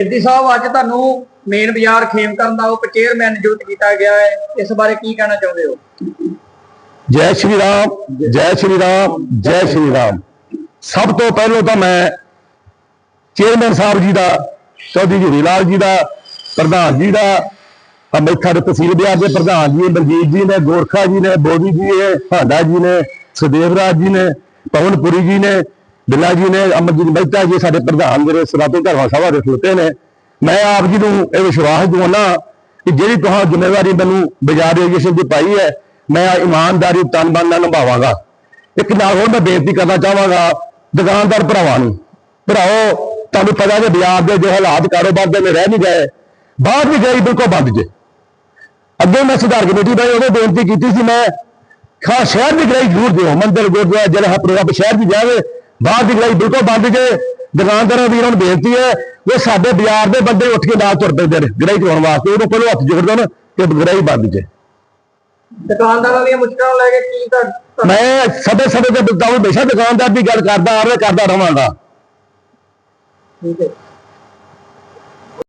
ਸਿੱਧੀ ਸਾਹਿਬ, ਅੱਜ ਤੁਹਾਨੂੰ ਮੇਨ ਬਾਜ਼ਾਰ ਖੇਮ ਕਰਨ ਦਾ ਉਪ ਚੇਅਰਮੈਨ ਨਿਯੁਕਤ ਕੀਤਾ ਗਿਆ ਹੈ। ਇਸ ਬਾਰੇ ਕੀ ਕਹਿਣਾ ਚਾਹੁੰਦੇ ਹੋ? ਜੈ ਸ਼੍ਰੀ ਰਾਮ, ਜੈ ਸ਼੍ਰੀ ਰਾਮ, ਜੈ ਸ਼੍ਰੀ ਰਾਮ। ਸਭ ਤੋਂ ਪਹਿਲਾਂ ਤਾਂ ਮੈਂ ਚੇਅਰਮੈਨ ਸਾਹਿਬ ਜੀ ਦਾ, ਚੌਧਰੀ ਹੀਰੀ ਲਾਲ ਜੀ ਦਾ, ਪ੍ਰਧਾਨ ਜੀ ਦਾ ਅੰਮ੍ਰਿਤਸਰ ਦੇ ਤਹਿਸੀਲ ਬਿਆਰ ਦੇ ਪ੍ਰਧਾਨ ਜੀ ਬਲਜੀਤ ਜੀ ਨੇ, ਗੋਰਖਾ ਜੀ ਨੇ ਬੋਬੀ ਜੀ ਨੇ, ਭਾਂਡਾ ਜੀ ਨੇ, ਸੁਦੇਵ ਰਾਜ ਜੀ ਨੇ, ਪਵਨਪੁਰੀ ਜੀ ਨੇ ਬਿੱਲਾ ਜੀ ਨੇ ਅਮਰਜੀਤ ਮਹਿਤਾ ਜੀ, ਸਾਡੇ ਪ੍ਰਧਾਨ ਜਿਹੜੇ ਸਰਾਤੇ ਧਰਮਾ ਸਭਾ ਦੇ ਖਲੋਤੇ ਨੇ, ਮੈਂ ਆਪ ਜੀ ਨੂੰ ਇਹ ਵਿਸ਼ਵਾਸ ਦਿਵਾਉਣਾ ਕਿ ਜਿਹੜੀ ਤੁਹਾਂ ਜ਼ਿੰਮੇਵਾਰੀ ਮੈਨੂੰ ਬਾਜ਼ਾਰ ਰਜਿਸਟ੍ਰੇਸ਼ਨ ਦੀ ਪਾਈ ਹੈ, ਮੈਂ ਇਮਾਨਦਾਰੀ ਤਨ ਮਨ ਨਾਲ ਨਿਭਾਵਾਂਗਾ। ਇੱਕ ਨਾਲ ਹੋਰ ਮੈਂ ਬੇਨਤੀ ਕਰਨਾ ਚਾਹਾਂਗਾ, ਦੁਕਾਨਦਾਰ ਭਰਾਵਾਂ ਨੂੰ, ਭਰਾਓ, ਤੁਹਾਨੂੰ ਪਤਾ ਜੇ ਬਾਜ਼ਾਰ ਦੇ ਜੋ ਹਾਲਾਤ ਕਾਰੋਬਾਰ ਦੇ ਨੇ ਰਹਿ ਨਹੀਂ ਗਏ, ਬਾਹਰ ਵੀ ਗਈ ਬਿਲਕੁਲ ਬੰਦ ਜੇ। ਅੱਗੇ ਮੈਂ ਸੁਧਾਰ ਕਮੇਟੀ ਦਾ ਉਹਨੇ ਬੇਨਤੀ ਕੀਤੀ ਸੀ ਮੈਂ ਖਾ ਸ਼ਹਿਰ ਦੀ ਗਰਾਈ ਜ਼ਰੂਰ ਦਿਓ, ਮੰਦਰ, ਗੁਰਦੁਆਰਾ, ਜਿਹੜਾ ਪ੍ਰੋਗਰਾਮ ਸ਼ਹਿਰ ਦੀ ਜਾਵੇ ਬਾਹਰ ਦੀ ਗਰਾਈ ਬਿਲਕੁਲ ਬੰਦ ਜੇ ਦੁਕਾਨਦਾਰਾਂ ਵੀਰਾਂ ਨੂੰ ਬੇਨਤੀ ਹੈ ਕਿ ਸਾਡੇ ਬਾਜ਼ਾਰ ਦੇ ਬੰਦੇ ਉੱਠ ਕੇ ਨਾਲ ਤੁਰ ਪੈਂਦੇ ਨੇ ਗਰਾਈ ਕਰਾਉਣ ਵਾਸਤੇ। ਉਹਨੂੰ ਪਹਿਲਾਂ ਹੱਥ ਜੋੜ ਦੇਣ ਕਿ ਗਰਾਈ ਬੰਦ ਜੇ। ਦੁਕਾਨਦਾਰਾਂ ਦੀਆਂ ਮੁਸ਼ਕਲਾਂ ਲੈ ਕੇ ਕੀ ਤਾਂ ਮੈਂ ਸਦੇ ਸਦੇ ਦੇ ਬਤਾਉ ਹਮੇਸ਼ਾ ਦੁਕਾਨਦਾਰ ਦੀ ਗੱਲ ਕਰਦਾ ਆ ਰਿਹਾ ਕਰਦਾ ਰਵਾਂਗਾ ਠੀਕ ਹੈ।